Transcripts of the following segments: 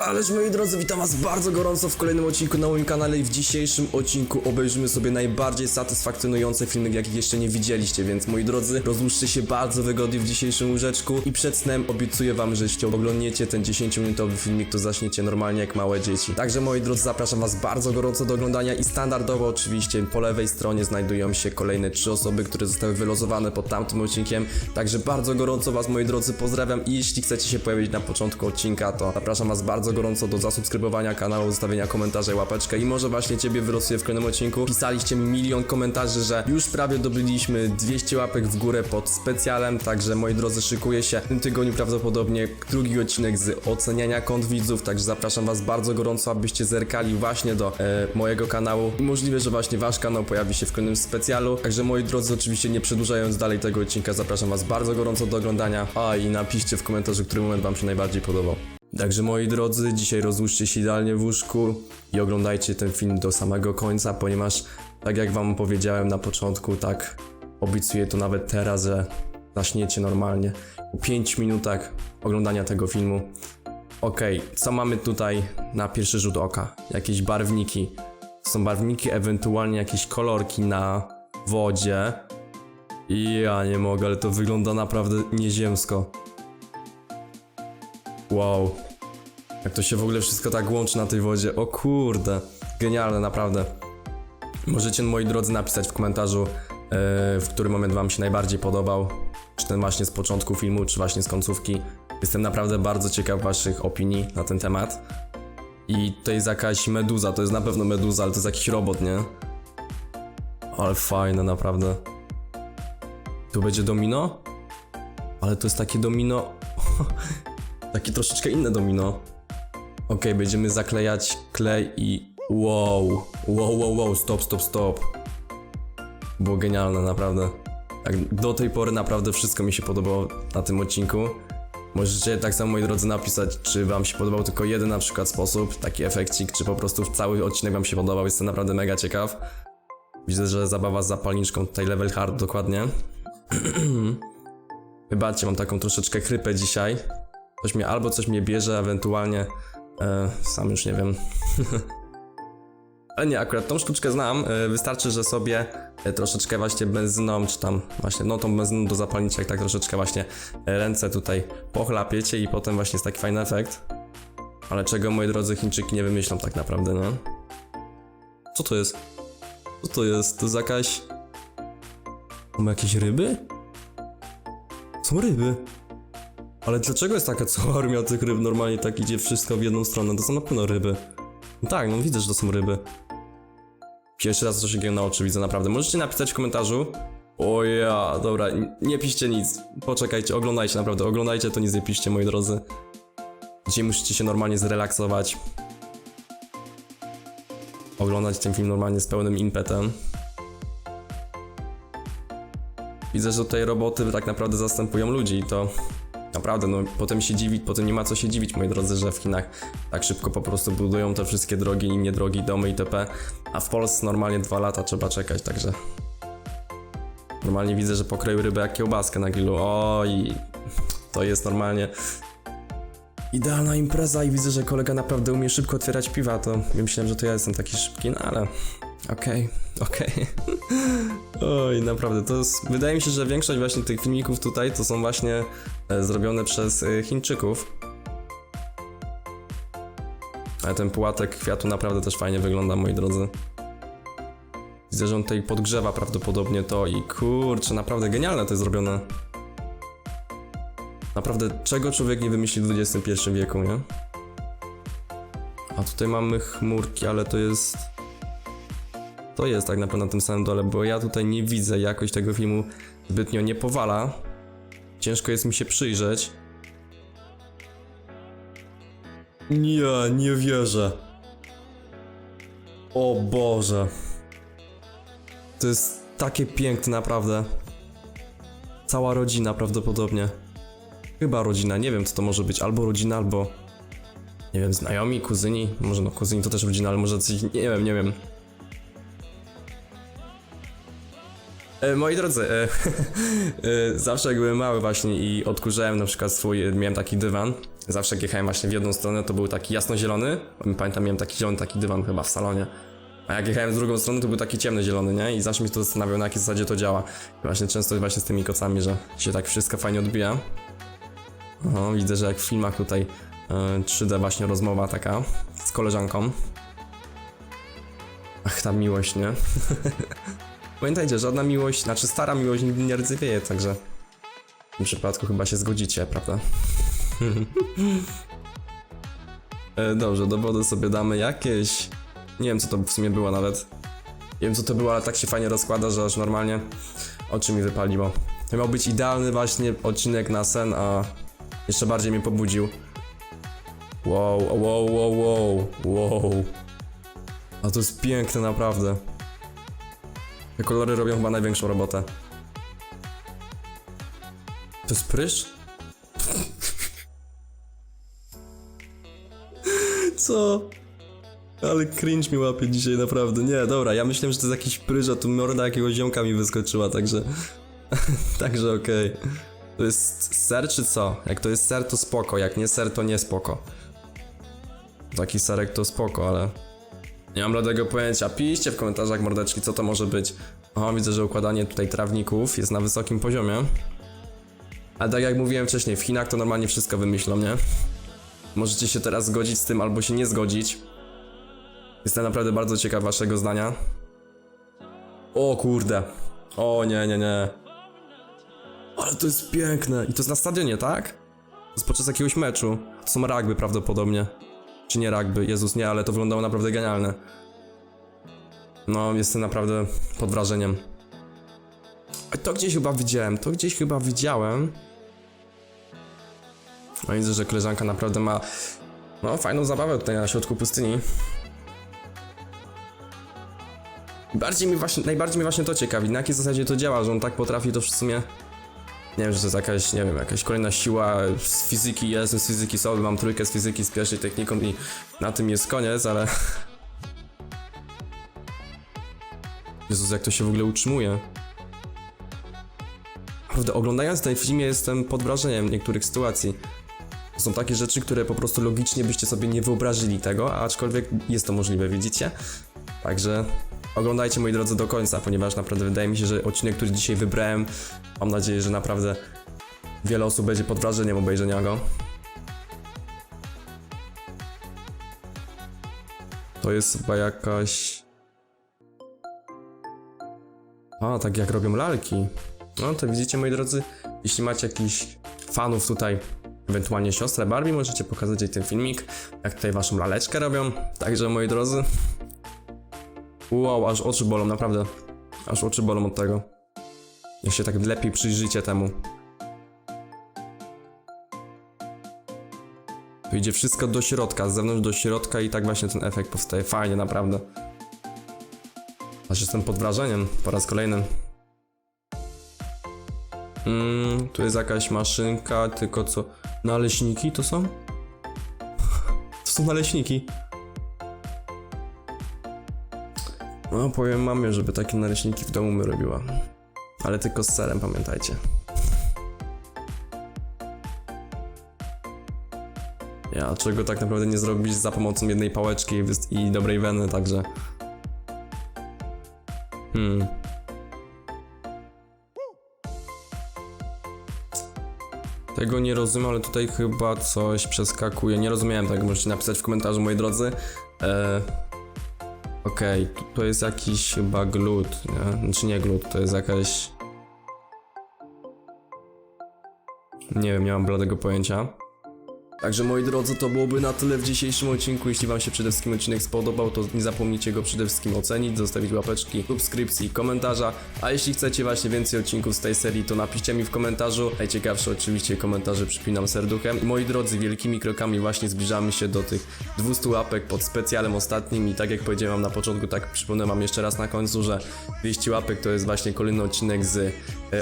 Ależ moi drodzy, witam was bardzo gorąco w kolejnym odcinku na moim kanale i w dzisiejszym odcinku obejrzymy sobie najbardziej satysfakcjonujące filmy, jakich jeszcze nie widzieliście, więc moi drodzy, rozłóżcie się bardzo wygodnie w dzisiejszym łóżeczku i przed snem obiecuję wam, że jeśli oglądniecie ten 10-minutowy filmik, to zaśniecie normalnie jak małe dzieci. Także moi drodzy, zapraszam was bardzo gorąco do oglądania i standardowo oczywiście po lewej stronie znajdują się kolejne trzy osoby, które zostały wylosowane pod tamtym odcinkiem, także bardzo gorąco was moi drodzy pozdrawiam i jeśli chcecie się pojawić na początku odcinka, to zapraszam was bardzo gorąco do zasubskrybowania kanału, zostawienia komentarza i łapeczkę i może właśnie ciebie wylosuję w kolejnym odcinku. Pisaliście mi milion komentarzy, że już prawie dobyliśmy 200 łapek w górę pod specjalem, także moi drodzy szykuje się w tym tygodniu prawdopodobnie drugi odcinek z oceniania kont widzów, także zapraszam was bardzo gorąco, abyście zerkali właśnie do e, mojego kanału i możliwe, że właśnie wasz kanał pojawi się w kolejnym specjalu, także moi drodzy oczywiście nie przedłużając dalej tego odcinka, zapraszam was bardzo gorąco do oglądania, a i napiszcie w komentarzu, który moment wam się najbardziej podobał. Także moi drodzy, dzisiaj rozłóżcie się idealnie w łóżku i oglądajcie ten film do samego końca, ponieważ tak jak wam powiedziałem na początku, tak obiecuję to nawet teraz, że zaśniecie normalnie po 5 minutach oglądania tego filmu. Okej, co mamy tutaj na pierwszy rzut oka? Jakieś barwniki. Są barwniki, ewentualnie jakieś kolorki na wodzie. I ja nie mogę, ale to wygląda naprawdę nieziemsko. Wow. Jak to się w ogóle wszystko tak łączy na tej wodzie. O kurde. Genialne, naprawdę. Możecie, moi drodzy, napisać w komentarzu, e, w który moment wam się najbardziej podobał. Czy ten właśnie z początku filmu, czy właśnie z końcówki. Jestem naprawdę bardzo ciekaw waszych opinii na ten temat. I to jest jakaś meduza, to jest na pewno meduza, ale to jest jakiś robot, nie? Ale fajne, naprawdę. Tu będzie domino? Ale to jest takie domino... Takie troszeczkę inne domino. Okej, będziemy zaklejać klej i... Wow, wow, wow, wow, stop, stop, stop. Było genialne, naprawdę. Tak, do tej pory naprawdę wszystko mi się podobało na tym odcinku. Możecie tak samo, moi drodzy, napisać, czy wam się podobał tylko jeden na przykład sposób, taki efekcik, czy po prostu cały odcinek wam się podobał. Jestem naprawdę mega ciekaw. Widzę, że zabawa z zapalniczką, tutaj level hard dokładnie. Wybaczcie, mam taką troszeczkę chrypę dzisiaj. Coś mnie albo coś mnie bierze, ewentualnie e, sam już nie wiem. Ale nie, akurat tą sztuczkę znam. E, wystarczy, że sobie e, troszeczkę właśnie benzyną, czy tam właśnie, no tą benzyną do zapalniczek, tak troszeczkę właśnie e, ręce tutaj pochlapiecie i potem właśnie jest taki fajny efekt. Ale czego, moi drodzy Chińczyki nie wymyślą tak naprawdę, nie? Co to jest? Co to jest? To jest jakaś... Są jakieś ryby? Są ryby. Ale dlaczego jest taka cała armia tych ryb? Normalnie tak idzie wszystko w jedną stronę. To są na pewno ryby. No tak, no widzę, że to są ryby. Pierwszy raz coś takiego na oczy widzę, naprawdę. Możecie napisać w komentarzu. O ja, dobra, nie piszcie nic. Poczekajcie, oglądajcie, naprawdę. Oglądajcie, to nic nie piszcie, moi drodzy. Dzisiaj musicie się normalnie zrelaksować. Oglądać ten film normalnie z pełnym impetem. Widzę, że tutaj roboty tak naprawdę zastępują ludzi i to Naprawdę, no potem się dziwić, potem nie ma co się dziwić, moi drodzy, że w Chinach tak szybko po prostu budują te wszystkie drogi i niedrogi domy itp. A w Polsce normalnie dwa lata trzeba czekać, także... Normalnie widzę, że pokroił rybę jak kiełbaskę na grillu. Oj, to jest normalnie... Idealna impreza i widzę, że kolega naprawdę umie szybko otwierać piwa, to myślałem, że to ja jestem taki szybki, no ale... Okej, okej. Oj, naprawdę, to jest... Wydaje mi się, że większość właśnie tych filmików tutaj to są właśnie e, zrobione przez e, Chińczyków. Ale ten płatek kwiatu naprawdę też fajnie wygląda, moi drodzy. Widzę, że on tutaj podgrzewa prawdopodobnie to i kurczę, naprawdę genialne to jest zrobione. Naprawdę, czego człowiek nie wymyśli w XXI wieku, nie? A tutaj mamy chmurki, ale to jest... To jest tak naprawdę na tym samym dole, bo ja tutaj nie widzę, jakość tego filmu zbytnio nie powala. Ciężko jest mi się przyjrzeć. Nie, nie wierzę. O Boże. To jest takie piękne, naprawdę. Cała rodzina prawdopodobnie. Chyba rodzina, nie wiem co to może być, albo rodzina, albo... Nie wiem, znajomi, kuzyni, może no kuzyni to też rodzina, ale może coś, nie wiem, nie wiem. Moi drodzy, e, e, zawsze jak byłem mały właśnie i odkurzałem na przykład swój, miałem taki dywan Zawsze jak jechałem właśnie w jedną stronę, to był taki jasnozielony. Pamiętam, miałem taki zielony, taki dywan chyba w salonie. A jak jechałem z drugą stronę, to był taki ciemny zielony, nie? I zawsze mnie to zastanawiało, na jakiej zasadzie to działa. I właśnie często właśnie z tymi kocami, że się tak wszystko fajnie odbija. O, widzę, że jak w filmach tutaj e, 3D właśnie rozmowa taka z koleżanką. Ach, ta miłość, nie? Pamiętajcie, żadna miłość, znaczy stara miłość nigdy nie rdzewieje, także w tym przypadku chyba się zgodzicie, prawda? e, dobrze, do wody sobie damy jakieś... Nie wiem, co to w sumie było nawet. Nie wiem, co to było, ale tak się fajnie rozkłada, że aż normalnie oczy mi wypaliło. To miał być idealny właśnie odcinek na sen, a jeszcze bardziej mnie pobudził. Wow, wow, wow, wow, wow. A to jest piękne, naprawdę. Te kolory robią chyba największą robotę. To jest prysz? Co? Ale cringe mi łapie dzisiaj, naprawdę. Nie, dobra, ja myślałem, że to jest jakiś pryż, a tu morda jakiegoś ziomka mi wyskoczyła, także... także okej. To jest ser czy co? Jak to jest ser, to spoko, jak nie ser, to nie spoko. Taki serek to spoko, ale... Nie mam żadnego pojęcia. Piszcie w komentarzach, mordeczki, co to może być. O, widzę, że układanie tutaj trawników jest na wysokim poziomie. Ale tak jak mówiłem wcześniej, w Chinach to normalnie wszystko wymyślą, nie? Możecie się teraz zgodzić z tym albo się nie zgodzić. Jestem naprawdę bardzo ciekaw waszego zdania. O kurde. O nie, nie, nie. Ale to jest piękne. I to jest na stadionie, tak? To jest podczas jakiegoś meczu. To są rugby prawdopodobnie. Czy nie rugby? Jezus, nie, ale to wyglądało naprawdę genialne. No, jestem naprawdę pod wrażeniem. To gdzieś chyba widziałem, to gdzieś chyba widziałem. No widzę, że koleżanka naprawdę ma no, fajną zabawę tutaj na środku pustyni. Bardziej mi właśnie, najbardziej mnie właśnie to ciekawi, na jakiej zasadzie to działa, że on tak potrafi to w sumie... Nie wiem, że to jest jakaś, nie wiem, jakaś kolejna siła z fizyki, ja jestem z fizyki sobie, mam trójkę z fizyki z pierwszej techniką i na tym jest koniec, ale... Jezus, jak to się w ogóle utrzymuje. Naprawdę, oglądając ten film jestem pod wrażeniem niektórych sytuacji. To są takie rzeczy, które po prostu logicznie byście sobie nie wyobrażyli tego, aczkolwiek jest to możliwe, widzicie? Także oglądajcie moi drodzy do końca, ponieważ naprawdę wydaje mi się, że odcinek, który dzisiaj wybrałem, mam nadzieję, że naprawdę wiele osób będzie pod wrażeniem obejrzenia go. To jest chyba jakaś... A, tak jak robią lalki. No to widzicie moi drodzy, jeśli macie jakichś fanów tutaj, ewentualnie siostrę Barbie, możecie pokazać jej ten filmik, jak tutaj waszą laleczkę robią. Także moi drodzy, wow, aż oczy bolą, naprawdę. Aż oczy bolą od tego. Niech się tak lepiej przyjrzycie temu. Tu idzie wszystko do środka, z zewnątrz do środka i tak właśnie ten efekt powstaje. Fajnie, naprawdę. Aż jestem pod wrażeniem po raz kolejny. Mm, tu jest jakaś maszynka, tylko co? Naleśniki to są? To są naleśniki. No, powiem mamie, żeby takie naleśniki w domu mi robiła. Ale tylko z serem, pamiętajcie. Ja czego tak naprawdę nie zrobić za pomocą jednej pałeczki i dobrej weny, także. Hmm. Tego nie rozumiem, ale tutaj chyba coś przeskakuje. Nie rozumiałem tego, możecie napisać w komentarzu, moi drodzy. E... Okej, tu to jest jakiś chyba glut, nie? Znaczy nie glut, to jest jakaś... Nie wiem, nie mam bladego pojęcia. Także moi drodzy, to byłoby na tyle w dzisiejszym odcinku. Jeśli wam się przede wszystkim odcinek spodobał, to nie zapomnijcie go przede wszystkim ocenić, zostawić łapeczki, subskrypcji komentarza. A jeśli chcecie właśnie więcej odcinków z tej serii, to napiszcie mi w komentarzu. Najciekawsze oczywiście komentarze przypinam serduchem. Moi drodzy, wielkimi krokami właśnie zbliżamy się do tych 200 łapek pod specjalem ostatnim i tak jak powiedziałem na początku, tak przypomnę wam jeszcze raz na końcu, że 200 łapek to jest właśnie kolejny odcinek z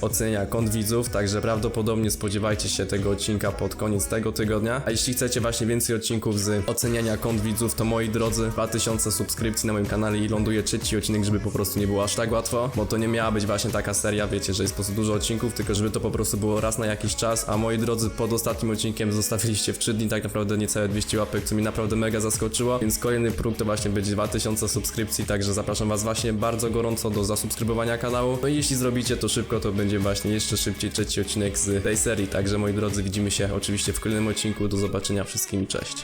ocenia kont widzów, także prawdopodobnie spodziewajcie się tego odcinka pod koniec tego tygodnia. A jeśli chcecie właśnie więcej odcinków z oceniania kont widzów, to moi drodzy, 2000 subskrypcji na moim kanale i ląduje trzeci odcinek, żeby po prostu nie było aż tak łatwo, bo to nie miała być właśnie taka seria, wiecie, że jest po prostu dużo odcinków, tylko żeby to po prostu było raz na jakiś czas, a moi drodzy, pod ostatnim odcinkiem zostawiliście w 3 dni tak naprawdę niecałe 200 łapek, co mi naprawdę mega zaskoczyło, więc kolejny próg to właśnie będzie 2000 subskrypcji, także zapraszam was właśnie bardzo gorąco do zasubskrybowania kanału. No i jeśli zrobicie to szybko, to będzie właśnie jeszcze szybciej trzeci odcinek z tej serii, także moi drodzy, widzimy się oczywiście w kolejnym odcinku, do zobaczenia wszystkim, cześć.